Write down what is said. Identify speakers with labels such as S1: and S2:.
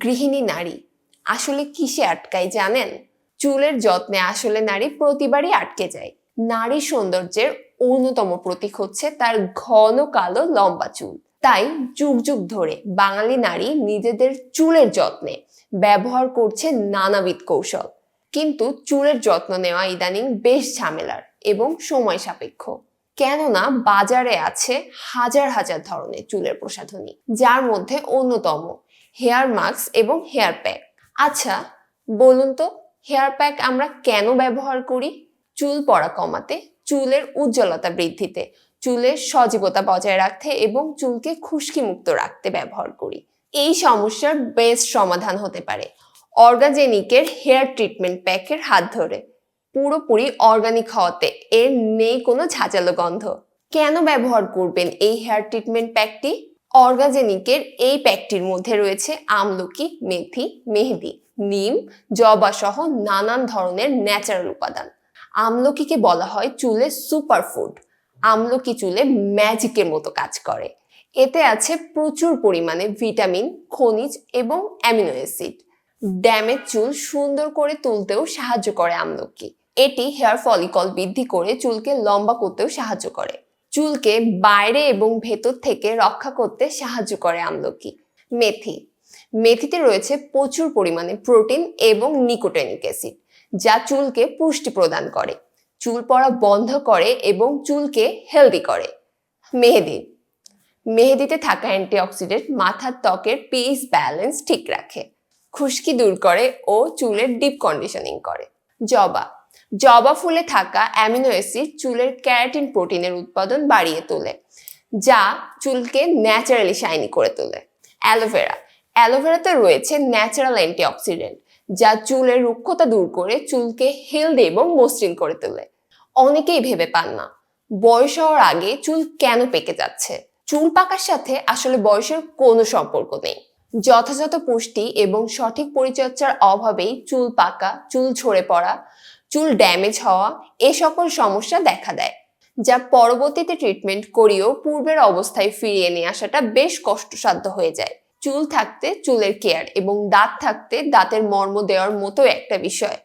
S1: গৃহিণী নারী। আসলে কিসে আটকায় জানেন? চুলের যত্নে আসলে নারী প্রতিবারই আটকে যায়। নারী সৌন্দর্যের অন্যতম প্রতীক হচ্ছে তার ঘন কালো লম্বা চুল। তাই যুগ যুগ ধরে বাঙালি নারী নিজেদের চুলের যত্নে ব্যবহার করছে নানাবিধ কৌশল। কিন্তু চুলের যত্ন নেওয়া ইদানিং বেশ ঝামেলার এবং সময় সাপেক্ষ। কেননা বাজারে আছে হাজার হাজার ধরনের চুলের প্রসাধনী, যার মধ্যে অন্যতম হেয়ার মাস্ক এবং হেয়ার প্যাক। আচ্ছা বলুন তো, হেয়ার প্যাক আমরা কেন ব্যবহার করি? চুল পড়া কমাতে, চুলের উজ্জ্বলতা বৃদ্ধিতে, চুলের সজীবতা বজায় রাখতে এবং চুলকে খুশকি মুক্ত রাখতে ব্যবহার করি। এই সমস্যার বেস্ট সমাধান হতে পারে। অর্গাজেনিকের হেয়ার ট্রিটমেন্ট প্যাকের হাত ধরে। পুরোপুরি অর্গানিক হওয়াতে এর নেই কোনো ঝাঁঝালো গন্ধ। কেন ব্যবহার করবেন এই হেয়ার ট্রিটমেন্ট প্যাকটি? অর্গাজেনিকের এই প্যাকটির মধ্যে রয়েছে আমলকি, মেথি, মেহেদি, নিম, জবা সহ নানান ধরনের ন্যাচারাল উপাদান। আমলকিকে বলা হয় চুলের সুপারফুড। আমলকি চুলে ম্যাজিকের মতো কাজ করে। এতে আছে প্রচুর পরিমাণে ভিটামিন, খনিজ এবং অ্যামিনো অ্যাসিড। ড্যামেজ চুল সুন্দর করে তুলতেও সাহায্য করে আমলকি। এটি হেয়ার ফলিকল বৃদ্ধি করে চুলকে লম্বা করতেও সাহায্য করে। চুলকে বাইরে এবং ভেতর থেকে রক্ষা করতে সাহায্য করে আমলকি। মেথি। মেথিতে রয়েছে প্রচুর পরিমাণে প্রোটিন এবং নিকোটেনিক অ্যাসিড, যা চুলকে পুষ্টি প্রদান করে। চুল পড়া বন্ধ করে এবং চুলকে হেলদি করে। মেহেদি। মেহেদিতে থাকা অ্যান্টিঅক্সিডেন্ট মাথার ত্বকের পিএইচ ব্যালেন্স ঠিক রাখে, খুশকি দূর করে ও চুলের ডিপ কন্ডিশনিং করে। জবা। জবা ফুলে থাকা অ্যামিনো অ্যাসিড চুলের ক্যারাটিন প্রোটিনের উৎপাদন বাড়িয়ে তোলে, যা চুলকে ন্যাচারালি শাইনি করে তোলে। অ্যালোভেরা। অ্যালোভেরাতে রয়েছে ন্যাচারাল অ্যান্টিঅক্সিডেন্ট, যা চুলের রুক্ষতা দূর করে চুলকে হেলদি এবং মসৃণ করে তোলে। অনেকেই ভেবে পান না, বয়স হওয়ার আগে চুল কেন পেকে যাচ্ছে? চুল পাকার সাথে আসলে বয়সের কোনো সম্পর্ক নেই। যথাযথ পুষ্টি এবং সঠিক পরিচর্যার অভাবেই চুল পাকা, চুল ঝরে পড়া চুল ড্যামেজ হওয়া এ সকল সমস্যা দেখা দেয়, যা পরবর্তীতে ট্রিটমেন্ট করিয়েও পূর্বের অবস্থায় ফিরিয়ে নিয়ে আসাটা বেশ কষ্টসাধ্য হয়ে যায়। চুল থাকতে চুলের কেয়ার এবং দাঁত থাকতে দাঁতের মর্ম দেওয়ার মতো একটা বিষয়।